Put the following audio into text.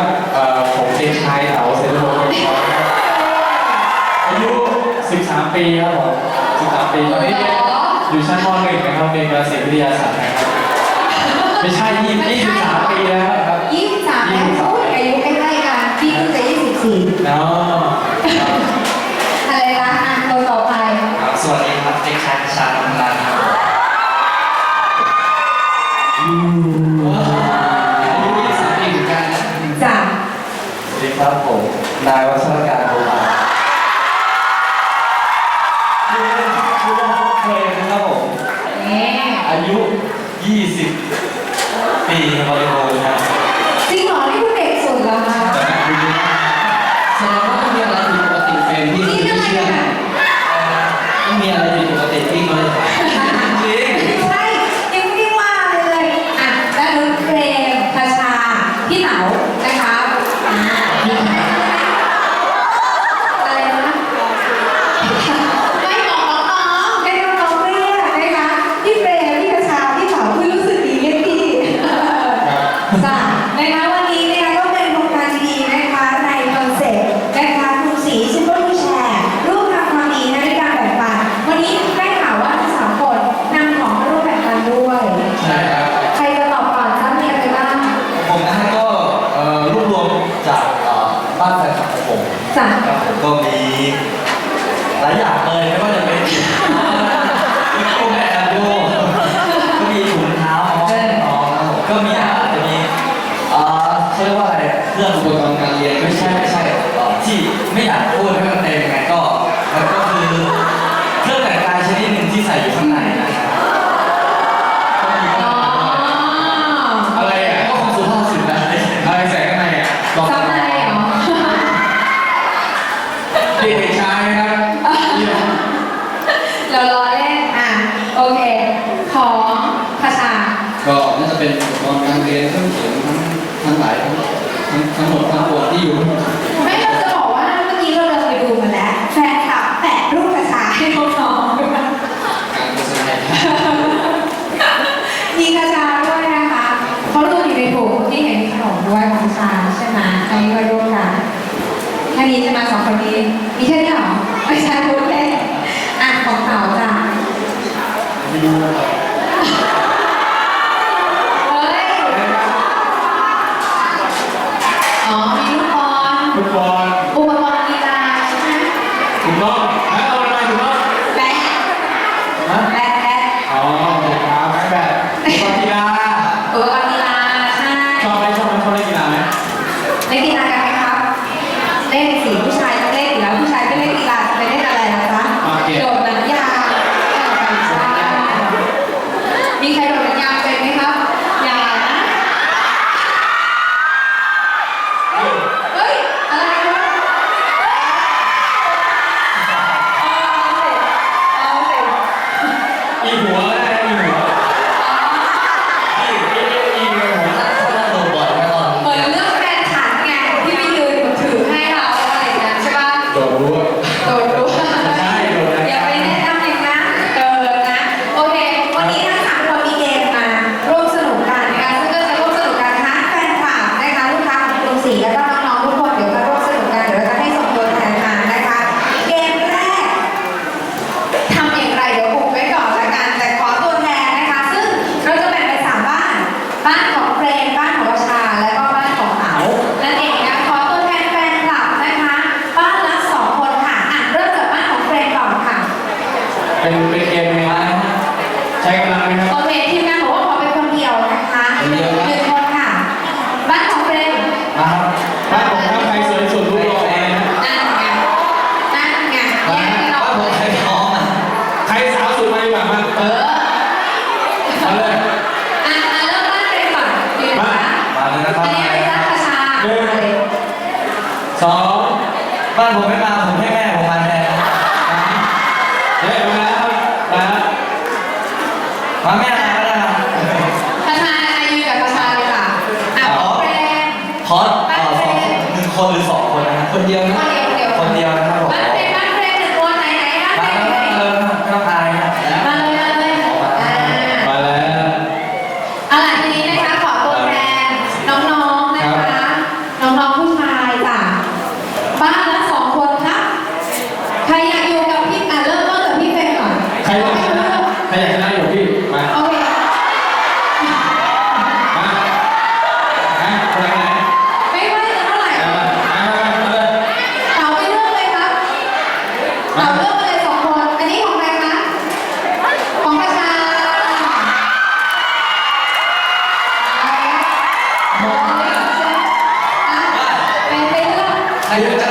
สวัสดีครับเอ่อผมเด็กชายเต๋าเสรีวงศ์ครับอายุ 13 ปีครับผม13 ปีตอนนี้เรียนอยู่ชั้นม .1 นะครับเรียนเกษตรวิทยาศาสตร์นะครับไม่ใช่ยี่23ปีแล้วครับ ยี่สิบสามแล้วพูดอายุใกล้ๆกันพี่เพิ่งจะยี่สิบสี่เนาะครับอะไรนะอะตัวต่อไป ครับสวัสดีครับเด็กชายชาญนำรันค ครับผม นายวัชรการโบราณชื่อเล่นชื่อว่าเพลงนะครับผม นี่อายุ 20 ปีบริบูรณ์ครับจริงเหรอนี่คุณเด็กสุดแล้วคะแต่ไม่คุยเยอะมากแสดงว่าต้องมีอะไรผิดปกติเฟรมที่นี่คุณอะไรไม่เชื่ออะต้องมีอะไรผิดปกติที่เขาจะถามจริง ใช่ยังไม่ได้ว่าเลยอะแล้วนุชเพลงคาชาพี่เต๋านะคะอ่าอะไรนะไม่บอกน้องๆให้น้องๆเรียกนะคะพี่เฟรมพี่คาชาพี่เต๋าคือรู้สึกดีเรียกพี่ จ้ะนะคะวันนี้นะคะก็เป็นโครงการดีๆนะคะในคอนเซ็ปต์นะคะกรุงศรีซิมเปิลแชร์ร่วมทำความดีนะในการแบ่งปันวันนี้ได้ข่าวว่าทั้งสามคนนำของมาร่วมแบ่งปันด้วย ใช่ครับ ใครจะตอบก่อนคะมีอะไรบ้าง ผมนะฮะก็เอ่อรวบรวมจากเอ่อบ้านแฟนคลับของผม จ้ะ ครับผมก็มีหลายอย่างเลยไม่ว่าจะเป็นมีโคมแอนโดก็มีถุงเท้าน้องน้องนะครับผมก็มีอาจจะมีเอ่อเขาเรียกว่าอะไรเครื่องอุปกรณ์การ เรียนไม่ใช่ไม่ใช่เอ่อที่ไม่อยากพูดให้มันเต็มยังไงก็มันก็คือเครื่องแต่งกายชนิดหนึ่งที่ใส่อยู่ข้างในนะครับก็มีอ๋ออะไรอะก็คงสุภาพสุดนะอะไรใส่ข้างในอะบอกซับในเหรอเด็กชายนะครับนี่นะเราล้อเล่นอะ โอเค ของคาชาก็น่าจะเป็นอุปกรณ์การเรียนเครื่องเขียนทั้งทั้งหลายทั้ง ทั้งทั้งหมดทั้งปวงที่อยู่ไม่เราจะบอกว่าเมื่อกี้เราเดินไปดูมาแล้ว แฟนคลับแปะรูปคาชาให้น้องๆด้วยการโฆษณามีกระชาด้วยนะคะเขารวมอยู่ในถุงที่เห็นมีขนมด้วยของชาใช่ไหมอันนี้ก็ร่วมกันแค่นี้จะมาสองคนนี้มีแค่นี้เหรอไม่ใช่พูดเล่นอะของเต๋าจ้ะ ไม่รู้นะ เฮ้ย อ๋อมีลูกบอล ลูกบอล อุปกรณ์กีฬาใช่ไหม ถูกต้องแล้วเอาอะไรถูกต้อง แบด ฮะ แบดแบด อ๋อถูกครับแบดแบดฟุตบอลกีฬา อุปกรณ์กีฬาใช่ ชอบไหมชอบไหมชอบเล่นกีฬาไหม เล่นกีฬากันไหมครับ เล่นสีผู้ชายต้องเล่นอยู่แล้วผู้ชายไม่เล่นกีฬาจะไปเล่นอะไรล่ะจ๊ะ โอเค โดดหนังยางมีใครโดดหนังยางเป็นไหมครับอย่านะเฮ้ย อะไรวะเอาสิเอาสิ อีหัวได้อีหัวอีอีอีหัว ถ้าโดนบ่อยแน่นอน เหมือนเรื่องแฟนฉันไงที่ไปยืนถือให้เราอะไรอย่างเงี้ยใช่ป่ะ โดดรั้ว โดดรู้ ใช่โดดหนัง อย่ายาง ไปแนะนำอย่างนั้นเออนะ โอเค วันนี้ทั้งสามคนมีเกมมาร่วมสนุกกันนะคะซึ่งก็จะร่วมสนุกกันทั้งแฟนคลับนะคะลูกค้าของกรุงศรีแล้วก็น้องๆทุกคนเดี๋ยวมาร่วมสนุกกันเดี๋ยวเราจะให้ส่งตัวแทนมานะคะ เกมแรกทำอย่างไรเดี๋ยวอุบไว้ก่อนละกัน แต่ขอตัวแทนนะคะ ซึ่งเราจะแบ่งเป็นสามบ้าน บ้านของเฟรนบ้านของวชา และก็บ้านของเต๋านั่นเองนะขอตัวแทนแฟนคลับนะคะ บ้านละสองคนค่ะอะเริ่มจากบ้านของเฟรนก่อนค่ะ เป็นเป็นเกมไหมครับใช้กำลังไหมครับโอเคทีมงานบอกว่าขอเป็นคนเดียวนะคะคนเดียวนะหนึ่งคนค่ะ บ้านของเฟรนมาครับบ้านผมครับใครสวยสุดรู้รอเลยนะนั่นไงนั่นไงแยมากไม่อบ้าอนกผมใครพร้อมอะใครสาวสุดมาดีกว่ามาเออเอาเลยอะอะเริ่มบ้านเฟรนก่อนดีไหมคะมาเลยนะครับอันนี้เป็นบ้านประชาสองบ้านผมไม่มาผมให้แม่ผมมาแทน เฮ้ยมาแล้วมาแล้ว มาแม่มาก็ได้ครับ ประชาอายุกับประชาเลยค่ะอะของเฟรน ขอเอ่อสองหนึ่ง คนเดียวนะ 감사합니다.